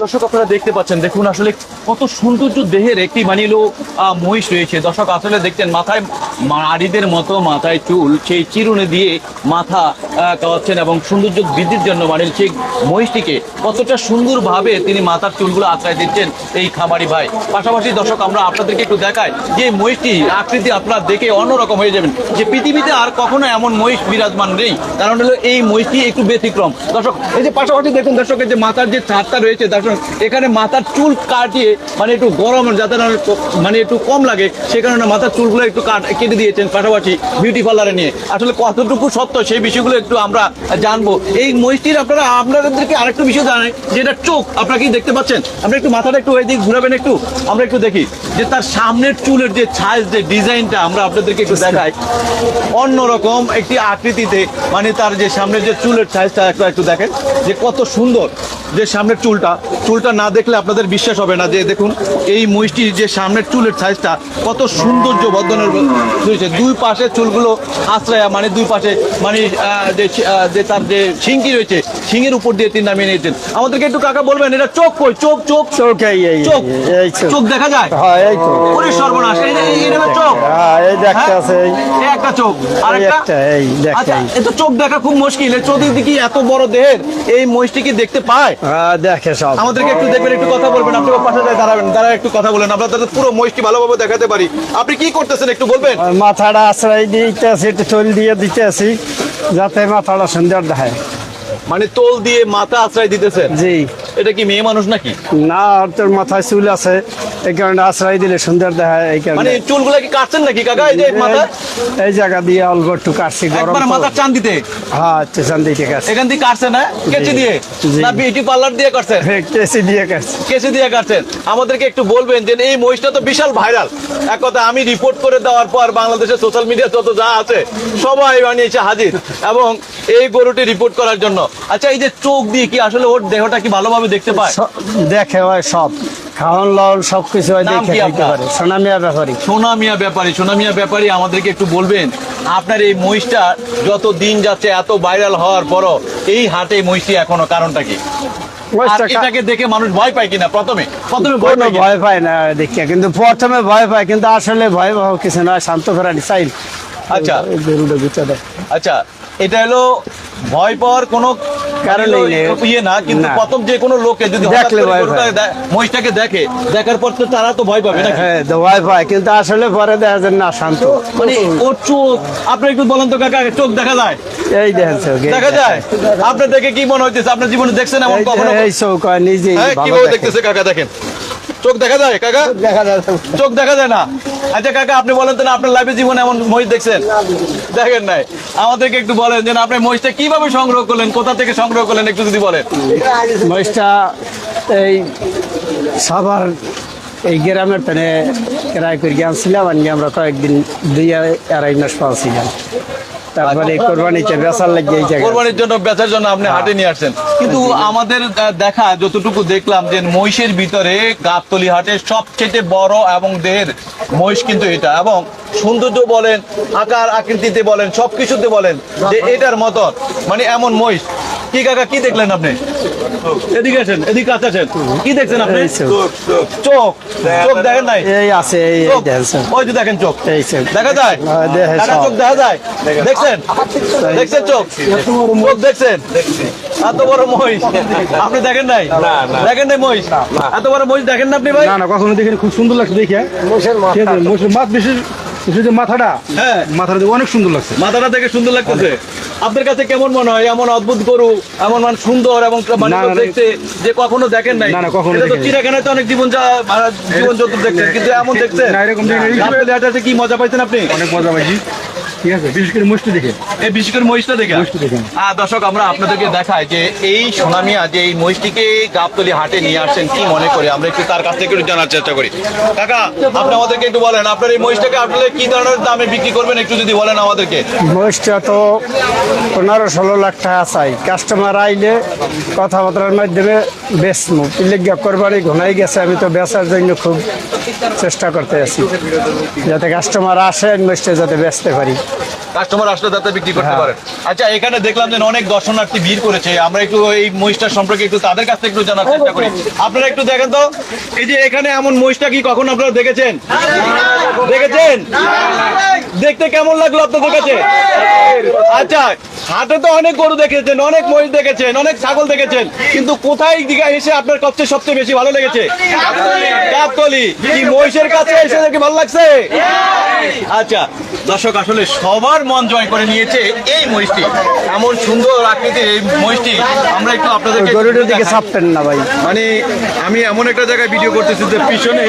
দর্শক আপনারা দেখতে পাচ্ছেন দেখুন আসলে কত সৌন্দর্য দেহের একটি মানে মহিষ রয়েছে। দর্শক আসলে দেখছেন মাথায় নারীদের মতো মাথায় চুল সেই চিরুনি দিয়ে মাথা আহ, খাওয়াচ্ছেন এবং সৌন্দর্য বৃদ্ধির জন্য মানে সেই মহিষটিকে। কতটা সুন্দরভাবে তিনি মাথার চুলগুলো আশ্রয় দিচ্ছেন এই খামারি ভাই। পাশাপাশি দর্শক আমরা আপনাদেরকে একটু দেখাই যে মহিষটি আকৃতি আপনারা দেখে অন্যরকম হয়ে যাবেন যে পৃথিবীতে আর কখনো এমন মহিষ বিরাজমান নেই। কারণ হলো এই মহিষটি একটু ব্যতিক্রম। দর্শক এই যে পাশাপাশি দেখুন দর্শকের যে মাথার যে ছাদটা রয়েছে দর্শক এখানে মাথার চুল কাটিয়ে মানে একটু গরম যাতে না মানে একটু কম লাগে, সে কারণে মাথার চুলগুলো একটু কাট দিয়েছেন পাশাপাশি বিউটি পার্লারে নিয়ে। আসলে কতটুকু সত্য সেই বিষয়গুলো একটু আমরা জানব। এই মহিষটির আপনারা আপনাদেরকে আরেকটু বিষয় জানাই যে এটা চোখ, আপনারা কি দেখতে পাচ্ছেন? আমরা একটু মাথাটা একটু ওই দিক ঘুরাবেন একটু। আমরা একটু দেখি যে তার সামনের চুলের যে সাইজ যে ডিজাইনটা আমরা আপনাদেরকে একটু দেখাই। অন্যরকম একটি আকৃতিতে মানে তার যে সামনের যে চুলের সাইজটা একটু একটু দেখেন যে কত সুন্দর যে সামনের চুলটা। চুলটা না দেখলে আপনাদের বিশ্বাস হবে না যে, দেখুন, এই মহিষটির যে সামনের চুলের সাইজটা কত সৌন্দর্য বর্ধনের রয়েছে। দুই পাশে চুলগুলো আশ্রয়া মানে দুই পাশে মানে যে তার যে শিঙ্কি রয়েছে শিংয়ের উপর দিয়ে তিনি নামিয়ে নিয়েছেন। আমাদেরকে একটু কাকা বলবেন এটা চোখ কই? চোখ চোখ চোখ চোখ। দেখা যায়? হ্যাঁ এই তো। ওরে সর্বনাশ। এই এই চোখ। হ্যাঁ এই দেখতে হ্যাঁ? আছে এই। একটা চোখ। আর একটা এই দেখতে আচ্ছা এই। চোখ দেখা খুব মুশকিল। এই চতুর্দিকে এত বড় দেহের এই মহিষটি কি দেখতে পায়? হ্যাঁ দেখে সব। আমাদেরকে একটু দেখবেন একটু কথা বলবেন। আপনি পাশে যায় দাঁড়াবেন দাঁড়া একটু কথা বলেন। আমরা তাদের পুরো মহিষটি ভালোভাবে দেখাতে পারি। আপনি কি করতেছেন একটু বলবেন? মাথাটা আশ্রয় দিতে আছি একটু চল দিয়ে দিতে আছি যাতে মাথাটা সুন্দর দেখায়। মানে তোল দিয়ে মাথা আশ্রয় দিতেছেন? জি। এটা কি মেয়ে মানুষ নাকি? না তোর মাথায় চুল আছে এই কারণে আশ্রয় দিলে সুন্দর দেখায় এই কারণে। মানে চুলগুলা কি কাটছেন নাকি কাকা এই যে মাথা এই- জায়গা দিয়ে অল্প একটু কাটছি গরম একবার মাথা চান দিতে হ্যাঁ স্টেশন দিতে কাটছি। এখান থেকে কাটছেন না? কেচি দিয়ে? না বিউটি পার্লার দিয়ে কাটছেন? কেসি দিয়ে কাটছি। কেসে দিয়ে কাটছেন। আমাদেরকে একটু বলবেন যে এই মহিষটা তো বিশাল ভাইরাল এক কথা আমি রিপোর্ট করে দেওয়ার পর বাংলাদেশের সোশ্যাল মিডিয়া যত যা আছে সবাই বানিয়েছে হাজির। এবং এই গরুটি রিপোর্ট করার জন্য আচ্ছা এই যে চোখ দিয়ে কি আসলে ওর দেহটা কি ভালোভাবে দেখতে পায়? দেখে হয় সব। খাওয়ান লাউন সব কিছু হয় দেখে আপনার? পারে। সোনামিয়ার ব্যাপারী। সোনামিয়া ব্যাপারী সোনামিয়া ব্যাপারী আমাদেরকে একটু বলবেন আপনার এই মহিষটা যত দিন যাচ্ছে এত ভাইরাল হওয়ার পরও এই হাটে মহিষটি এখনও কারণটা কি? আর এটাকে দেখে মানুষ ভয় পায় কিনা? প্রথমে প্রথমে ভয় পায় ভয় পায় না দেখিয়া কিন্তু প্রথমে ভয় পায় কিন্তু আসলে ভয় পাওয়া কিছু না শান্ত ফেরানি চাই আচ্ছা। গরুটা গুছা দেয় আচ্ছা এটা হলো ভয় পাওয়ার কোনো কারণেই নেই। ইয়ে না কিন্তু প্রথম যে কোনো লোকে যদি দেখলে মহিষটাকে দেখে দেখার পর তো তারা তো ভয় পাবে নাকি? হ্যাঁ ভয় পায় কিন্তু আসলে পরে দেখা যায় না শান্ত। মানে ওর চোখ আপনি একটু বলেন তো কাকা চোখ দেখা যায়? এই দেখেন চোখ, দেখা যায়। আপনি দেখে কি মনে হইতেছে? আপনার জীবনে দেখছেন এমন কখনো? এই চোখ নিজেই হ্যাঁ কীভাবে দেখতেছে কাকা দেখেন। চোখ দেখা যায় কাকা? দেখা যায় চোখ দেখা যায় না। আচ্ছা কাকা আপনি বলেন তো না আপনার লাইফে জীবনে এমন মহিষ দেখছেন? দেখেন নাই। আমাদেরকে একটু বলেন যে আপনি মহিষটা কীভাবে সংগ্রহ করলেন কোথা থেকে সংগ্রহ করলেন একটু যদি বলেন। মহিষটা এই সবার এই গ্রামের টানে ক্রয় করে গিয়েছিলাম আমরা কয়েকদিন দুই আড়াই- মাস পাওয়াছিলাম তারপরে কোরবানিতে বেচার লাগে এই জায়গা কোরবানির জন্য বেচার জন্য আপনি হাটে নিয়ে আসছেন। কিন্তু আমাদের দেখা যতটুকু দেখলাম যে মহিষের ভিতরে গাবতলি হাটে সবচেয়ে বড় এবং দেহের মহিষ কিন্তু এটা। এবং সৌন্দর্য বলেন আকার আকৃতিতে বলেন সবকিছুতে বলেন যে এটার মতন। মানে এমন মহিষ। কি কাকা কি দেখলেন আপনি? এদিকে আছেন এদিকে কাছে কি দেখছেন আপনি? চোখ। চোখ চোখ। দেখেন নাই? এই আছে এই ওই যে দেখেন চোখ। দেখা যায়? হ্যাঁ, দেখে। চোখ। দেখা যায়? দেখছেন? দেখছেন চোখ? চোখ দেখছেন? এত বড় মহিষ। আপনি দেখেন নাই? দেখেন নাই মহিষ? এত বড় মহিষ দেখেন না আপনি ভাই? না না কখনো দেখিনি। খুব সুন্দর লাগছে দেখে মাছ বেশি বিশেষ মাথাটা হ্যাঁ। মাথাটা দেখে অনেক সুন্দর লাগছে। মাথাটা দেখে সুন্দর লাগতেছে। আপনার কাছে কেমন মনে হয়? এমন অদ্ভুত গরু এমন মানে সুন্দর এবং। দেখতে যে কখনো দেখেন নাই? না, না, কখনো এটা তো চিড়িয়াখানায় তো অনেক জীবন যা- জীবন জন্তু দেখছেন কিন্তু এমন দেখছেন? কি মজা পাইছেন আপনি? অনেক মজা পাইছি। ঠিক আছে বিশেষ করে মুষ্টি দেখে। এই বিশেষ করে মহিষটা দেখে? মহিষটা দেখে। আহ, দর্শক আমরা আপনাদেরকে দেখাই যে এই সোনামিয়া যে এই মহিষটিকে গাবতলি হাটে নিয়ে আসছেন কি মনে করে? আমরা একটু তার কাছ থেকে একটু জানার চেষ্টা করি। কাকা আপনি আমাদেরকে একটু বলেন আপনার এই মহিষটাকে আসলে কি ধরনের দামে বিক্রি করবেন? একটু যদি বলেন আমাদেরকে। মহিষটা তো পনেরো ষোলো লাখ টাকা চাই। কাস্টমার আইলে কথাবার্তার মাধ্যমে বেচমু। পিলেগা কোরবানি ঘনাই গেছে আমি তো বেচার জন্য খুব চেষ্টা করতে আছি। যাতে কাস্টমার আসে ইনভেস্টে যাতে বেচতে পারি। কাস্টমার আসলে তাতে বিক্রি করতে হ্যাঁ। পারেন আচ্ছা এখানে দেখলাম যে অনেক দর্শনার্থী ভিড় করেছে। আমরা একটু এই মহিষটার সম্পর্কে একটু তাদের কাছ থেকে একটু জানার চেষ্টা করি। আপনারা একটু দেখেন তো। এই যে এখানে এমন মহিষটা কি কখন আপনারা দেখেছেন? দেখেছেন? দেখতে কেমন লাগল আপনাদের কাছে? আচ্ছা হাটে তো অনেক গরু দেখেছেন অনেক মহিষ দেখেছেন অনেক ছাগল দেখেছেন। কিন্তু কোথায় দিঘা এসে আপনার সবচেয়ে সবচেয়ে বেশি ভালো লেগেছে? গাবতলি। কি মহিষের কাছে এসে দেখে ভালো লাগছে? আচ্ছা দর্শক আসলে সবার মন জয় করে নিয়েছে এই মহিষটি। এমন সুন্দর আকৃতির এই মহিষটি আমরা একটু আপনাদেরকে গরুটার দিকে না ভাই। মানে আমি এমন একটা জায়গায় ভিডিও করতেছি যে পিছনে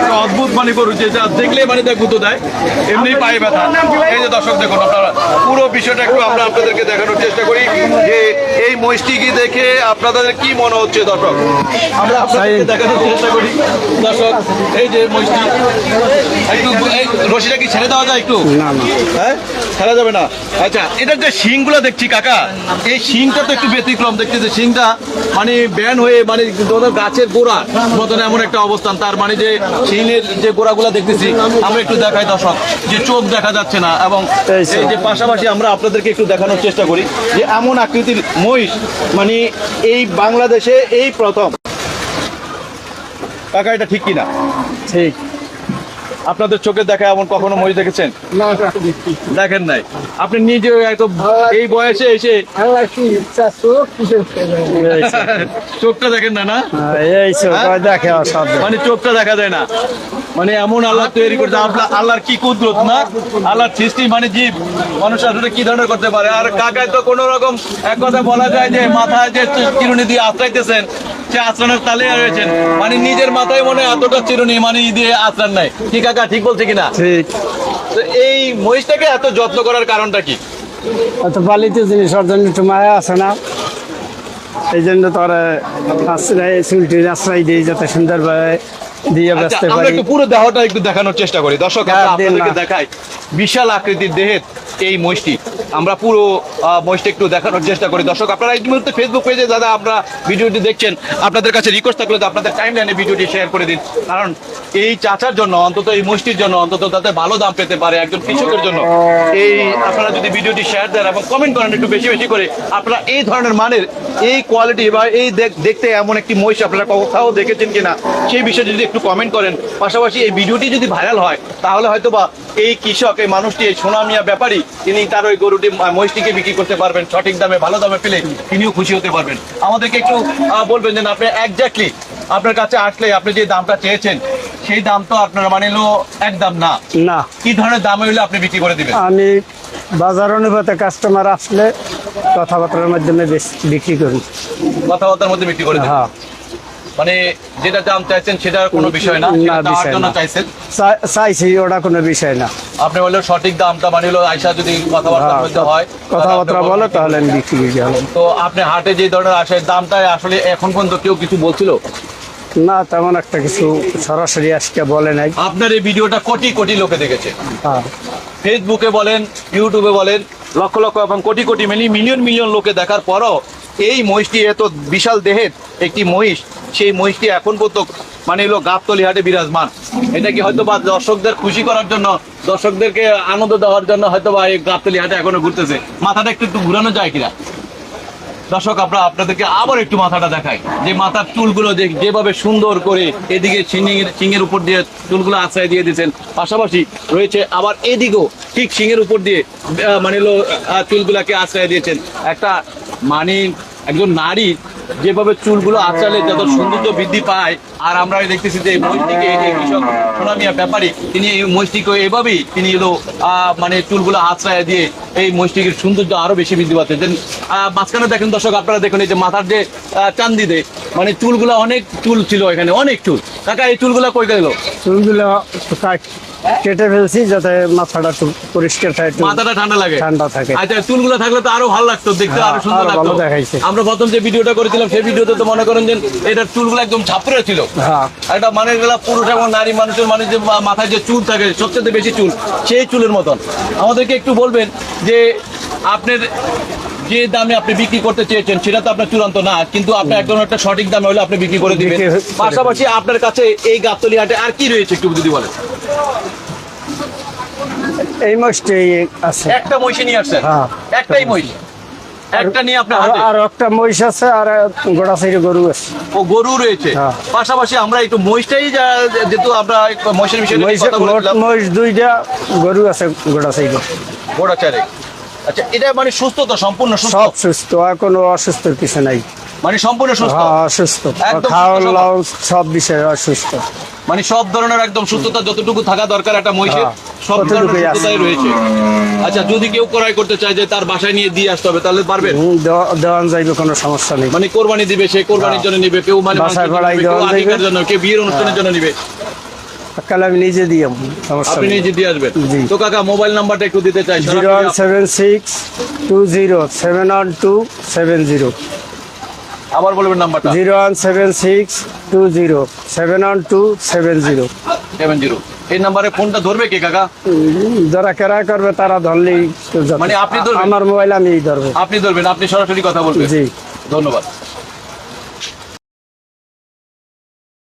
একটা অদ্ভুত মানে গরু যে যা দেখলে মানে দেখ গুঁতো দেয় এমনি পায়ে ব্যথা। এই যে দর্শক দেখুন আপনারা পুরো বিষয়টা একটু আমরা আপনাদেরকে দেখানোর চেষ্টা করি যে এই মহিষটিকে দেখে আপনাদের কি মনে হচ্ছে দর্শক? আমরা আপনাদেরকে দেখানোর চেষ্টা করি। দর্শক এই যে মহিষটি একটু রশিটা কি ছেড়ে দেওয়া যায় একটু? না না। হ্যাঁ? ছাড়া যাবে না। আচ্ছা এটার যে শিংগুলো দেখছি কাকা এই শিংটা তো একটু ব্যতিক্রম। দেখছি যে শিংটা মানে ব্যান হয়ে মানে গাছের গোড়া মতন এমন একটা অবস্থান। তার মানে যে শিংয়ের যে গোড়াগুলো দেখতেছি আমরা একটু দেখাই দর্শক যে চোখ দেখা যাচ্ছে না এবং এই যে পাশাপাশি আমরা আপনাদেরকে একটু দেখানোর চেষ্টা করি যে এমন আকৃতির মহিষ মানে এই বাংলাদেশে এই প্রথম। কাকা এটা ঠিক কিনা? ঠিক। আপনাদের চোখে দেখা এমন কখনো মহিষ দেখেছেন? দেখেন নাই। আপনি নিজে একদম এই বয়সে এসে চোখটা দেখেন না না? হ্যাঁ, এই দেখে মানে চোখটা দেখা যায় না। মানে এমন আল্লাহ তৈরি করছে আল্লাহ আল্লাহর কি কুদরত না? আল্লাহর সৃষ্টি মানে জীব। মানুষ আসলে কি ধরনের করতে পারে? আর কাকায় তো কোন রকম এক কথা বলা যায় যে মাথায় যে চিরুনি দিয়ে আশ্রাইতেছেন সে আশ্রানের তালে রয়েছেন মানে নিজের মাথায় মনে হয় এতটা চিরুনি মানে দিয়ে আশ্রান নাই। কি কাকা ঠিক বলছে কিনা? ঠিক। তো এই মহিষটাকে এত যত্ন করার কারণটা কি? অত পালিত জিনিস ওর জন্য একটু মায়া আছে না? এই জন্য তোর আশ্রয় চুলটির আশ্রয় দিই যাতে সুন্দরভাবে দিয়ে আচ্ছা, ব্যস্ত আমরা একটু পুরো দেহটা একটু দেখানোর চেষ্টা করি। দর্শক আপনাদেরকে দেখাই। বিশাল আকৃতির দেহের এই মহিষটি। আমরা পুরো মহিষটা একটু দেখানোর চেষ্টা করি। দর্শক, আপনারা এই মুহূর্তে ফেসবুক পেজে দাদা আমরা ভিডিওটি দেখছেন। আপনাদের কাছে রিকোয়েস্ট থাকলে আপনাদের টাইম লাইনে ভিডিওটি শেয়ার করে দিন। কারণ এই চাচার জন্য, অন্তত এই মহিষটির জন্য, অন্তত তাতে ভালো দাম পেতে পারে একজন কৃষকের জন্য। এই আপনারা যদি ভিডিওটি শেয়ার দেন এবং কমেন্ট করেন একটু বেশি বেশি করে, আপনারা এই ধরনের মানের, এই কোয়ালিটি বা এই দেখতে এমন একটি মহিষ আপনারা কোথাও দেখেছেন কিনা, সেই বিষয়ে যদি একটু কমেন্ট করেন। পাশাপাশি এই ভিডিওটি যদি ভাইরাল হয়, তাহলে হয়তো বা এই কৃষক, এই মানুষটি, এই সোনামিয়া ব্যাপারী তিনি তার ওই গরুটি মহিষটিকে বিক্রি করতে পারবেন সঠিক দামে ভালো দামে পেলে তিনিও খুশি হতে পারবেন। আমাদেরকে একটু বলবেন যে আপনি একজাক্টলি আপনার কাছে আসলে আপনি যে দামটা চেয়েছেন সেই দাম তো আপনার মানে হলো এক দাম না। না। কি ধরনের দামে হলে আপনি বিক্রি করে দিবেন? আমি বাজার অনুপাতে কাস্টমার আসলে কথাবার্তার মাধ্যমে বেশ- বিক্রি করি। কথাবার্তার মধ্যে বিক্রি করে হ্যাঁ। মানে যেটা দাম চাইছেন সেটার কোনো বিষয় না দেওয়ার জন্য। চাইছেন? চাইছি ওটা কোনো বিষয় না। আপনি বলল সঠিক দামটা মানে হলো আয়সা যদি কথাবার্তার হ্যাঁ, হয় কথাবার্তা বলো তাহলে আমি বিক্রি তো আপনি হাটে যে ধরনের আসায় দামটা আসলে এখন পর্যন্ত কেউ কিছু বলছিল? না তেমন একটা কিছু সরাসরি আজকে বলে নাই। আপনার এই ভিডিওটা কোটি কোটি লোকে দেখেছে। হ্যাঁ। ফেসবুকে বলেন ইউটিউবে বলেন লক্ষ লক্ষ এবং কোটি কোটি মিলি মিলিয়ন মিলিয়ন লোকে দেখার পরও এই মহিষটি এত বিশাল দেহের একটি মহিষ সেই মহিষটি এখন পর্যন্ত মানে হলো গাবতলি হাটে বিরাজমান। এটা কি হয়তো বা দর্শকদের খুশি করার জন্য, দর্শকদেরকে আনন্দ দেওয়ার জন্য হয়তো বা এই গাবতলি হাটে এখনও ঘুরতেছে। মাথাটা একটু একটু ঘুরানো যায় কিনা? দর্শক, আমরা আপনাদেরকে আবার একটু মাথাটা দেখাই। যে মাথার চুলগুলো যে যেভাবে সুন্দর করে এদিকে সিংয়ের সিংয়ের উপর দিয়ে চুলগুলো আশ্রয় দিয়ে দিয়েছেন, পাশাপাশি রয়েছে আবার এদিকেও ঠিক সিংয়ের উপর দিয়ে মানে চুলগুলাকে আশ্রয় দিয়েছেন। একটা মানে একজন নারী যেভাবে চুলগুলো আঁচড়ালে যত সৌন্দর্য বৃদ্ধি পায় আর আমরা দেখতেছি যে মহিষটিকে এই কৃষক সোনামিয়া ব্যাপারী তিনি এই মহিষটিকে এভাবেই তিনি আহ, মানে চুলগুলো আশ্রয় দিয়ে এই মহিষটির সৌন্দর্য আরও বেশি বৃদ্ধি পাচ্ছে। দেন মাঝখানে দেখেন দর্শক আপনারা দেখুন এই যে মাথার যে আহ, চান্দিতে মানে চুলগুলো অনেক চুল ছিল এখানে অনেক চুল। কাকা এই চুলগুলো কই গেল? চুলগুলো কাট- ফেলছি যাতে মাথাটা পরিষ্কার থাকে মাথাটা ঠান্ডা লাগে। ঠান্ডা থাকে। আচ্ছা চুলগুলো থাকলে তো আরও ভালো লাগতো দেখতে হ্যাঁ, আরও সুন্দর লাগতো। দেখাইছে। আমরা প্রথম যে ভিডিওটা করেছিলাম সেই ভিডিওতে তো মনে করেন যে এটার চুলগুলো একদম ছাপড়ে ছিল। হ্যাঁ। একটা মানে গেলা পুরুষ এবং নারী মানুষের মানে যে মাথায় যে চুল থাকে সবচেয়ে বেশি চুল সেই চুলের মতন। আমাদেরকে একটু বলবেন যে আপনার যে দামে আপনি বিক্রি করতে চেয়েছেন সেটা তো আপনার চূড়ান্ত না কিন্তু আপনি একদম একটা সঠিক দামে হলে আপনি বিক্রি করে দিবেন। বিক্রি করে দিবেন। পাশাপাশি আপনার কাছে এই গাবতলি হাটে আর কি রয়েছে একটু যদি বলেন? এই মাছটি আছে। একটা মহিষে নিয়ে আসছেন? হ্যাঁ। একটাই মহিষ? একটা নিয়ে আপনার আর- হাতে? আর একটা মহিষ আছে আর গোড়া সাইডে গরু আছে। ও গরু রয়েছে। হ্যাঁ। পাশাপাশি আমরা একটু মহিষটাই যেহেতু আমরা মহিষের বিষয়ে কথা মোট মহিষ দুইটা গরু আছে গোড়া সাইডে। গোড়া চারে। আচ্ছা এটা মানে সুস্থ তো সম্পূর্ণ সুস্থ? সব সুস্থ আর কোনো অসুস্থ কিছু নাই। মানে সম্পূর্ণ সুস্থ। হ্যাঁ অসুস্থ। খাওয়া সব বিষয়ে অসুস্থ। মানে সব ধরনের একদম সুস্থতা যতটুকু থাকা দরকার একটা মহিষের হ্যাঁ, সব ধরনের সুস্থতাই রয়েছে। আচ্ছা যদি কেউ ক্রয় করতে চায় যে তার বাসায় নিয়ে দিয়ে আসতে হবে তাহলে দেওয়া- দেওয়ান যাইবে কোনো সমস্যা নেই। মানে কোরবানি দিবে সে কোরবানির জন্য নিবে কেউ মানে হ্যাঁ। বাসায় মাংসের জন্য কেউ দেওয়া যাবে। আধিকার জন্য কেউ বিয়ের অনুষ্ঠানের জন্য নিবে। কালে আমি নিজে দিয়ে সমস্যা আপনি নিজে দিয়ে আসবেন। তো কাকা মোবাইল নাম্বারটা একটু দিতে চাই। Zero seven six two zero seven one two seven zero. আবার বলবেন নাম্বারটা। Zero one seven six two zero seven one two seven zero. Seven zero. এই নাম্বারে ফোনটা ধরবে কে কাকা? যারা কেরায় করবে তারা ধরলেই মানে আপনি ধরবেন? আমার মোবাইল আমি ধরবো। আপনি ধরবেন আপনি সরাসরি কথা বলবেন। জি। ধন্যবাদ।